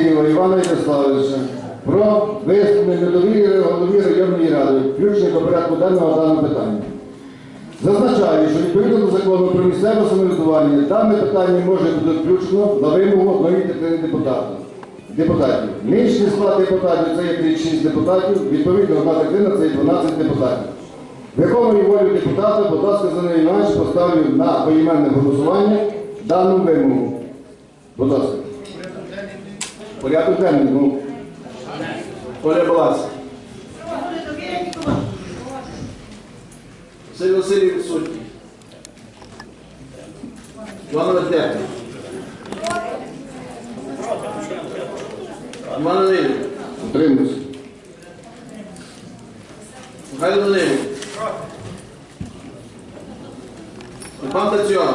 Івана Ярославовича про висновлення недовіри голові районної ради, включення до порядку денного даного питання. Зазначаю, що відповідно до закону про місцеве самоврядування дане питання може бути включено на вимогу одної третини депутатів. Депутатів. Нинішній склад депутатів це є 36 депутатів, відповідно одна третина це є 12 депутатів. Виконую волю депутата, будь ласка, за неї Іванович поставлю на поіменне голосування дану вимогу. Будь ласка. Порядок денний, ну. Оля Балас. Василь Василій відсутній. Іван Вертепний. Іван Данилів. Утримуюся. Михайло Данилів. Степан Тацьон.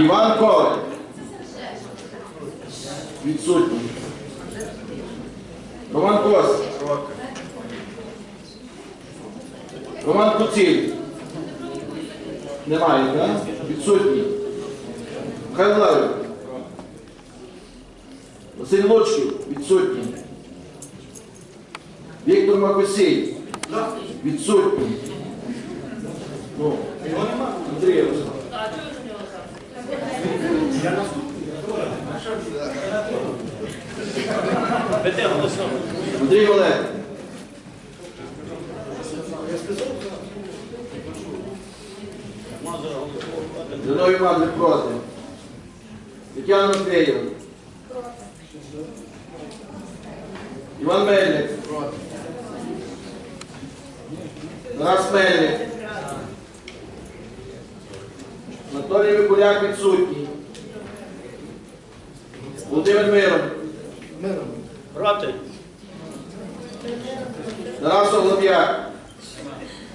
Іван Коваль. Відсутній. Роман Кос. Роман Куціль. Немає, так? Відсутній. Михайло Лаврик. Василь Лучків. Відсутній. Віктор Макусій. Відсутній. Ну, Андрій Олег. Зиновій Іван проти. Тетяна Матвєєва. Іван Мельник. Тарас Мельник. Анатолій Микуляк відсутній. Володимир Мирон. Проти. Тарас Оглоб'як.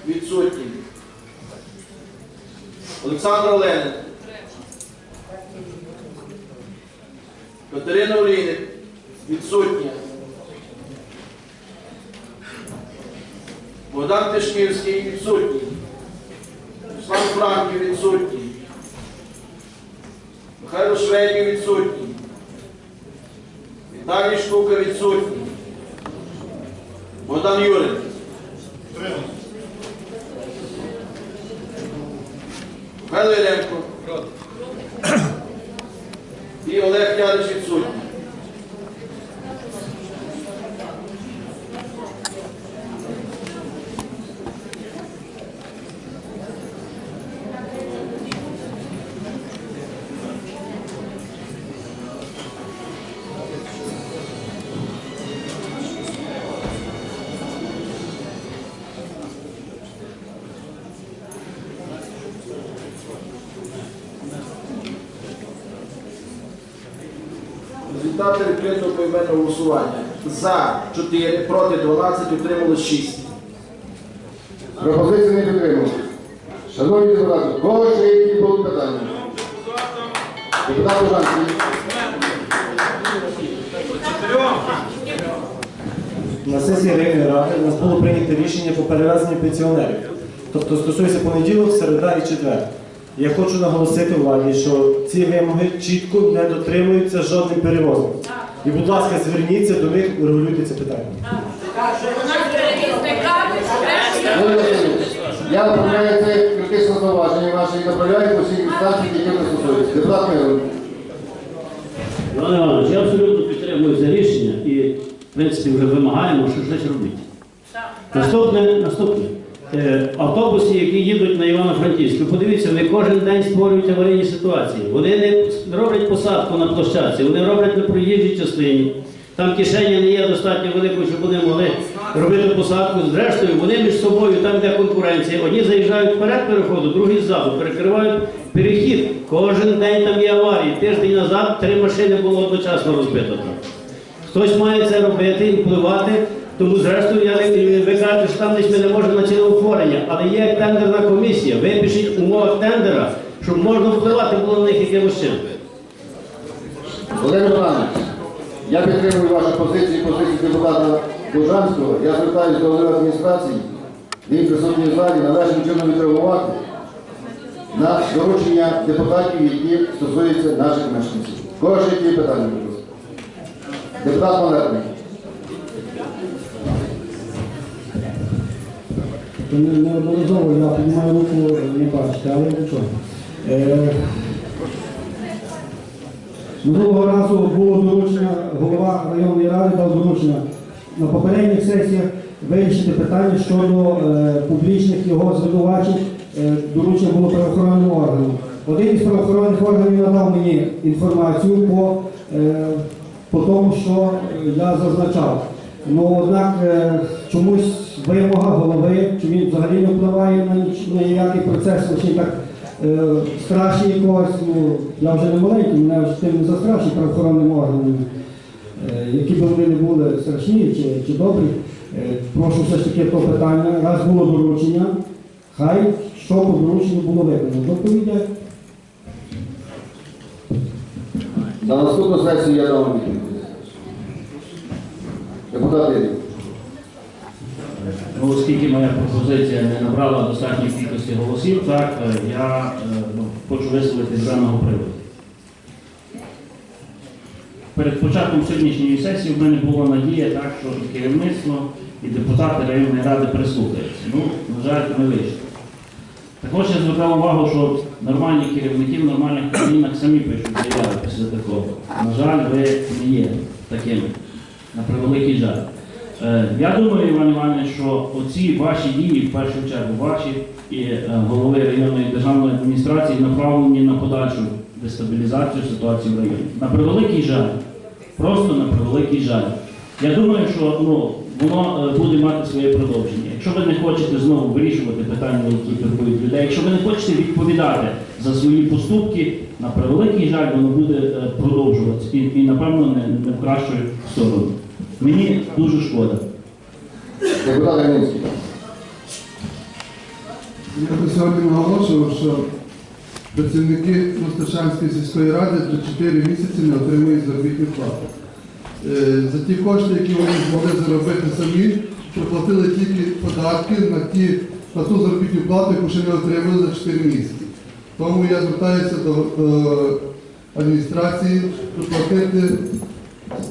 Відсутній. Олександр Оленик. Катерина Олійник. Відсутня. Богдан Тишківський відсутній. Руслан Франків відсутній. Михайло Шведів відсутній. Віталій Штука відсутній. Богдан Юрин. Михайло Єремко. І Олег відсутній. Результати відкритого поіменного голосування. За 4, проти 12, утрималось 6. Пропозиції не підтримую. Шановні депутати, кого ще є які будуть питання? Депутат Ужанський. На сесії районної ради у нас було прийнято рішення по перевезенню пенсіонерів. Тобто стосується понеділок, середа і четвер. Я хочу наголосити владі, що ці вимоги чітко не дотримуються жодним перевозом. І, будь ласка, зверніться до них і регулюйте це питання. Я оформляю це критичне зауваження ваше і направляю по всіх інстанціях, які не стосуються. Депутат Мирон. Іван Іванович, я абсолютно підтримую це рішення і, в принципі, вже вимагаємо, що щось робити. Наступне, наступне. Е, автобуси, які їдуть на Івано-Франківськ, ви подивіться, вони кожен день створюють аварійні ситуації. Вони не роблять посадку на площадці, вони роблять на проїжджій частині. Там кишеня не є достатньо великою, щоб вони могли робити посадку. Зрештою, вони між собою, там де конкуренція, одні заїжджають вперед переходу, другі ззаду, перекривають перехід. Кожен день там є аварії. Тиждень назад три машини було одночасно розбито. Хтось має це робити впливати. Тому, зрештою, я не ви кажете, що там десь ми не можемо на ціноутворення, але є тендерна комісія. Випишіть в умовах тендера, щоб можна впливати було на них якимось чином. Володимир Іванович, я підтримую вашу позицію, позицію депутата Довжанського. Я звертаюся до голови адміністрації, він присутній в залі, належним чином відреагувати на доручення депутатів, які стосуються наших мешканців. Кого ще які питання? Депутат Малетник. Неодноразово я піднімаю руку, не бачите, але нічого. Е, Минулого разу було доручення, голова районної ради дав доручення на попередніх сесіях вирішити питання щодо е, публічних його звинувачень. Е, доручення було правоохоронним органам. Один із правоохоронних органів надав мені інформацію по, е, по тому, що я зазначав. Ну, однак е, чомусь вимога голови, чи він взагалі не впливає на, ніякий процес, лише так е, страшні якогось, ну, я вже не маленький, мене вже тим не застрашить правоохоронним органам. Е, які б вони не були страшні чи, чи добрі, е, прошу все ж таки то питання. Раз було доручення, хай що по дорученню було виконано. Доповідять. На наступну сесію я дам відповідь. Депутат Іллів. Ну, оскільки моя пропозиція не набрала достатньої кількості голосів, так е, я е, ну, хочу висловити з даного приводу. Перед початком сьогоднішньої сесії в мене була надія, так, що керівництво, і депутати районної ради прислухаються. Ну, на жаль, не вийшло. Також я звертав увагу, що нормальні керівники в нормальних країнах самі пишуть заяви після такого. На жаль, ви не є такими. На превеликий жаль. Е, Я думаю, Іван Іванович, що оці ваші дії, в першу чергу, ваші і е, голови районної державної адміністрації направлені на подальшу дестабілізацію ситуації в районі. На превеликий жаль. Просто на превеликий жаль. Я думаю, що ну, воно е, буде мати своє продовження. Якщо ви не хочете знову вирішувати питання, які турбують людей, якщо ви не хочете відповідати за свої поступки, на превеликий жаль, воно буде продовжуватися і, і напевно, не, не в кращу сторону. Мені дуже шкода. Депутат Галинський. Я би сьогодні наголошував, що працівники Росташанської сільської ради вже 4 місяці не отримують заробітну плату. Е, За ті кошти, які вони змогли заробити самі, проплатили тільки податки на, ті, на ту заробітну плату, яку ще не отримали за 4 місяці. Тому я звертаюся до, до адміністрації проплатити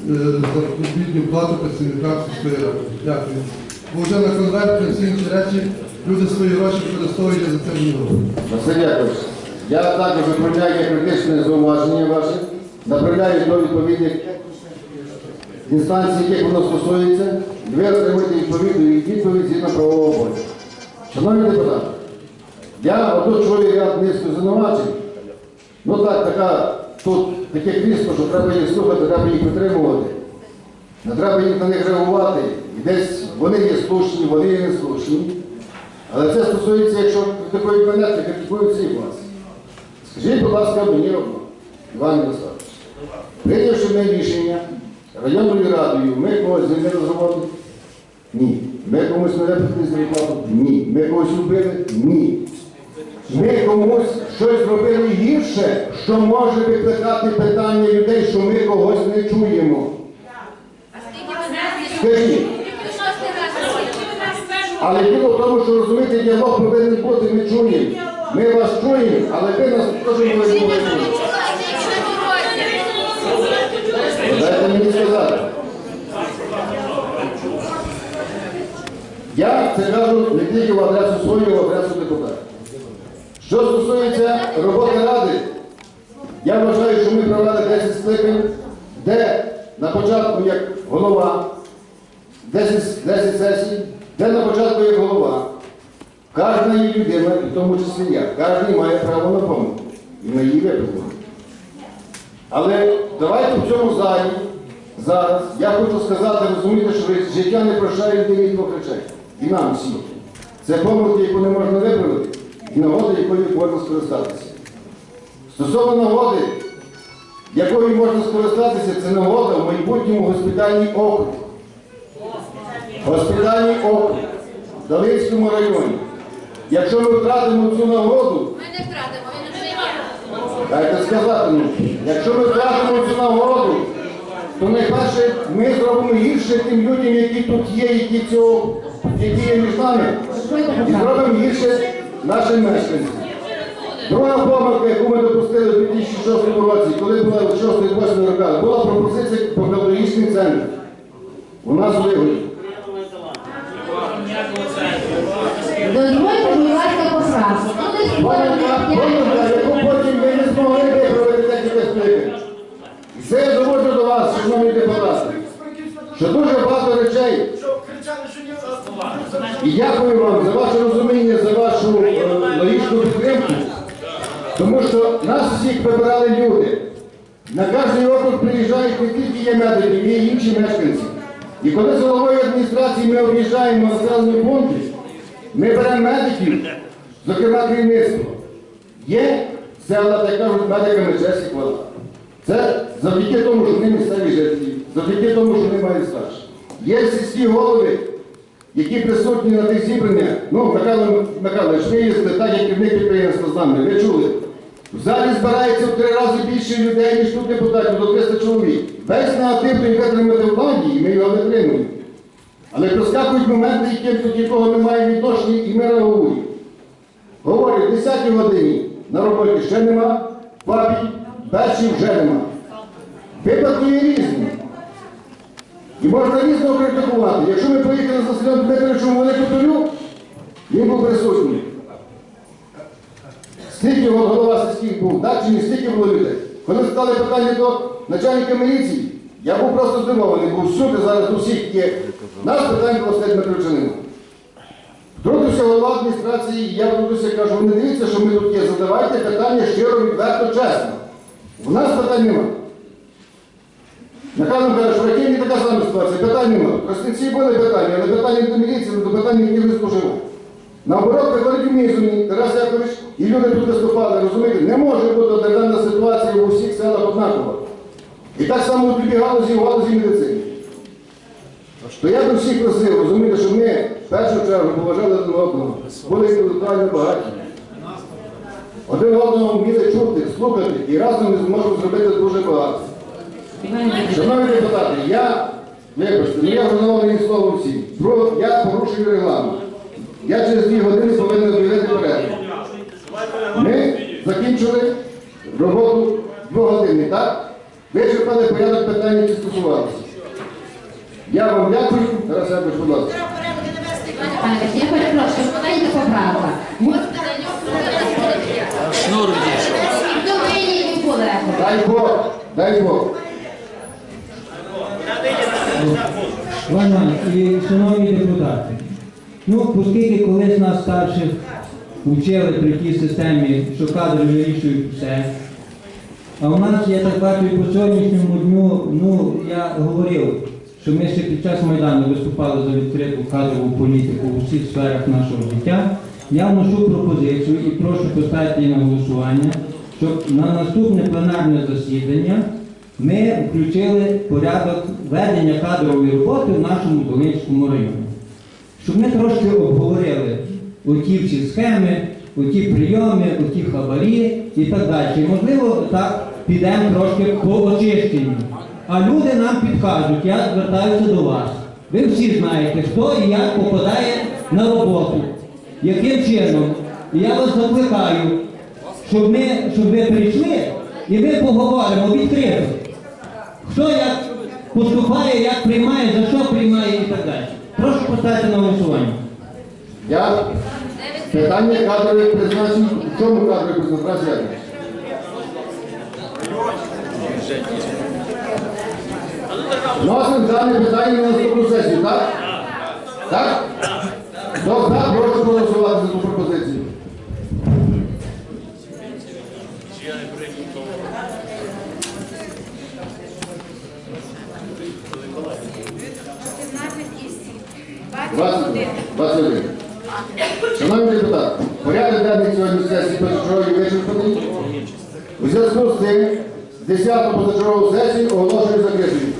заробітну плату працівникам сільської. Дякую. Бо вже на конверт всі інші речі люди свої гроші використовують за це не. Василь Яковлевич, я також направляю критичне зауваження ваше, направляю до відповідних інстанцій, яких воно стосується, ви отримуєте відповідну відповідь згідно правового поля. Шановні депутати, я чую ряд низку звинувачень. Ну так, така, тут таке крісло, що треба їх слухати, треба їх підтримувати. Не треба їх на них реагувати. І десь вони є слушні, вони є неслушні. Але це стосується, якщо такої мене, критикують всіх вас. Скажіть, будь ласка, мені одно, Іван Ярославович. Прийнявши ми рішення районною радою, ми когось звільнили з роботи? Ні. Ми комусь не виплатили зарплату? Ні. Ми когось вбили? Ні. Ми комусь щось зробили гірше, що може викликати питання людей, що ми когось не чуємо. Але діло в тому, що розумієте, діалог повинен бути, ми чуємо. Ми вас чуємо, але ви нас теж повинні були. Дайте мені сказати. Я це кажу не тільки в адресу свою, в адресу депутата. Що стосується роботи ради, я вважаю, що ми провели 10 скликань, де на початку як голова 10, 10 сесій, де на початку як голова. Кожна її людина, в тому числі я, кожен має право на помилку і на її виправлення. Але давайте в цьому залі зараз я хочу сказати, розуміти, що життя не прощає двох речей. І нам всім. Це помилки, яку не можна виправити, і нагода, якою можна скористатися. Стосовно нагоди, якою можна скористатися, це нагода в майбутньому госпітальній округ. Госпітальний округ в Далинському районі. Якщо ми втратимо цю нагоду, Ми не втратимо, він вже є. дайте сказати, якщо ми втратимо цю нагоду, то найперше ми зробимо гірше тим людям, які тут є, які цього, які є між нами, і зробимо гірше нашим мешканцям. Друга помилка, яку ми допустили в 2006 році, коли була в 6-8 роках, була пропозиція про педагогічний центр. У нас вигодні. Дозвольте, будь ласка, поправку. Це я доводжу до вас, шановні депутати, що дуже багато речей. І дякую вам за ваше розуміння, за вашу е, логічну підтримку, тому що всіх вибирали люди. На кожний округ приїжджають не тільки є медики, є інші мешканці. І коли з головою адміністрації ми об'їжджаємо населені пункти, ми беремо медиків, зокрема керівництво. Є села, так кажуть, медиками честь і хвала. Це завдяки тому, що вони місцеві жителі, завдяки тому, що вони мають стаж. Є сільські голови, які присутні на тих зібраннях. Ну, Михайло Михайлович, ви їздите так, як керівник підприємства з нами, ви чули. В залі збирається в три рази більше людей, ніж тут депутатів, до 300 чоловік. Весь негатив, той витримати в владі, і ми його витримуємо. Але проскакують моменти, які, якого ми маємо відношення, і ми реагуємо. Говорять, в 10 годині на роботі ще нема, папі, першій вже нема. Випадки є різні. І можна різно критикувати. Якщо ми поїхали за Василем Дмитровичем у Велику Толю, він був присутній. Скільки голова сільських був, так чи не стільки було людей? Коли стали питання до начальника міліції, я був просто здивований, бо всюди зараз у всіх є. Нас питань про Василя Дмитровича немає. Втрутився голова адміністрації, я втрутився, кажу, не дивіться, що ми тут є, задавайте питання щиро, відверто, чесно. У нас питань немає. Михайло каже, що в Рахівні така сама ситуація, питань немає. В Костянці були питання, але питання до міліції, до питань, які ви служили. Наоборот, приходить у Мізуні, Тарас Якович, і люди тут виступали, розумієте, не може бути одноденна ситуація у всіх селах однакова. І так само у любій галузі, в галузі медицини. То я би всіх просив, розумієте, що ми в першу чергу поважали один одного, були інтелектуально багаті. Один одного вміли чути, слухати, і разом ми зможемо зробити дуже багато. Шановні депутати, я, вибачте, ну я задоволений словом всім. Я порушую регламент. Я через дві години повинен об'явити порядок. Ми закінчили роботу двогодинний, так? Вичерпали порядок питань, які стосувалися. Я вам дякую. Тарас Якович, будь ласка. Я перепрошую, подайте поправка. Шнур. Дай Бог, дай Бог. Ваня і шановні депутати, ну, оскільки колись нас старших вчили при тій системі, що кадри вирішують все, а у нас, я так бачу, і по сьогоднішньому дню, ну, я говорив, що ми ще під час Майдану виступали за відкриту кадрову політику у всіх сферах нашого життя. Я вношу пропозицію і прошу поставити її на голосування, щоб на наступне пленарне засідання ми включили порядок ведення кадрової роботи в нашому Долинському районі. Щоб ми трошки обговорили оті всі схеми, оті прийоми, оті хабарі і так далі. Можливо, так підемо трошки по очищенню. А люди нам підкажуть, я звертаюся до вас. Ви всі знаєте, хто і як попадає на роботу, яким чином. І я вас закликаю, щоб ми, щоб ви прийшли і ми поговоримо відкрито. Хто як поступає, як приймає, за що приймає і так далі. Прошу поставити на голосування. Я питання кадрових призначень. В чому кадрові концентрація? Ну, Носимо дані питання на наступну сесію, так? Так? Добре, прошу голосувати за цю пропозицію. Вас, вас, вас, Шановні депутати, порядок денний сьогодні сесії позачергової вичерпаний. У зв'язку з цим 10 позачергову сесію оголошую закритою.